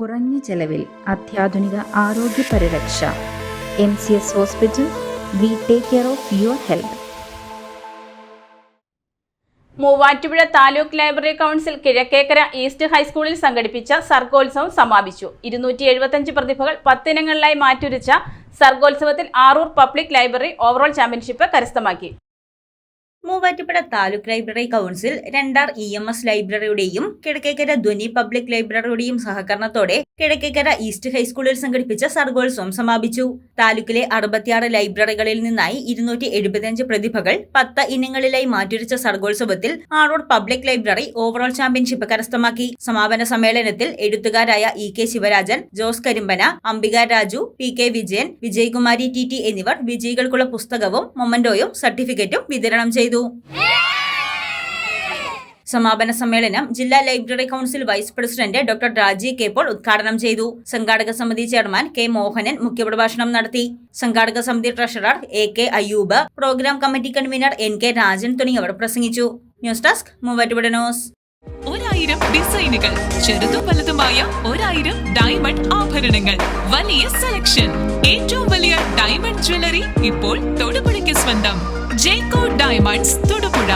കുറഞ്ഞ ചെലവിൽ അത്യാധുനിക ആരോഗ്യ പരിരക്ഷ. M C S hospital we take care of your health. Muvattupuzha taluk library council Kizhakkekara east ഹൈസ്കൂളിൽ സംഘടിപ്പിച്ച സർഗോത്സവം സമാപിച്ചു. ഇരുന്നൂറ്റി എഴുപത്തഞ്ച് പ്രതിഭകൾ പത്തിനങ്ങളിലായി മാറ്റുരച്ച സർഗോത്സവത്തിൽ Aroor public library overall championship കരസ്ഥമാക്കി. Muvattupuzha taluk library council Randar E M S ലൈബ്രറിയുടെയും Kizhakkekara Dhwani public ലൈബ്രറിയുടെയും സഹകരണത്തോടെ കിഴക്കേക്കര ഈസ്റ്റ് ഹൈസ്കൂളിൽ സംഘടിപ്പിച്ച സർഗോത്സവം സമാപിച്ചു. താലൂക്കിലെ അറുപത്തിയാറ് ലൈബ്രറികളിൽ നിന്നായി ഇരുന്നൂറ്റി എഴുപത്തിയഞ്ച് പ്രതിഭകൾ പത്ത് ഇനങ്ങളിലായി മാറ്റുരച്ച സർഗോത്സവത്തിൽ Aroor public library overall championship കരസ്ഥമാക്കി. സമാപന സമ്മേളനത്തിൽ എഴുത്തുകാരായ E K Sivarajan Jose Karimpana Ambika Raju P K Vijayan Vijayakumari T T എന്നിവർ വിജയികൾക്കുള്ള പുസ്തകവും മൊമന്റോയും സർട്ടിഫിക്കറ്റും വിതരണം ചെയ്തു. സമാപന സമ്മേളനം ജില്ലാ library council vice president doctor Raji K Paul ഉദ്ഘാടനം ചെയ്തു. സംഘാടക സമിതി ചെയർമാൻ കെ മോഹനൻ മുഖ്യപ്രഭാഷണം നടത്തി. സംഘാടക സമിതി treasurer A K Ayyub program committee convener N K Rajan തുടങ്ങിയവർ പ്രസംഗിച്ചു. News desk Muvattupuzha news. ഒരായിരം ഡിസൈനുകൾ ചെറുതും വലുതുമായ ഒരായിരം ഡയമണ്ട് ആഭരണങ്ങൾ. വലിയ സെലക്ഷൻ. ഏറ്റവും വലിയ ഡയമണ്ട് ജ്വല്ലറി ഇപ്പോൾ തൊടുപുഴയ്ക്ക് സ്വന്തം. ജേക്കോ ഡയമണ്ട്സ് തൊടുപുഴ.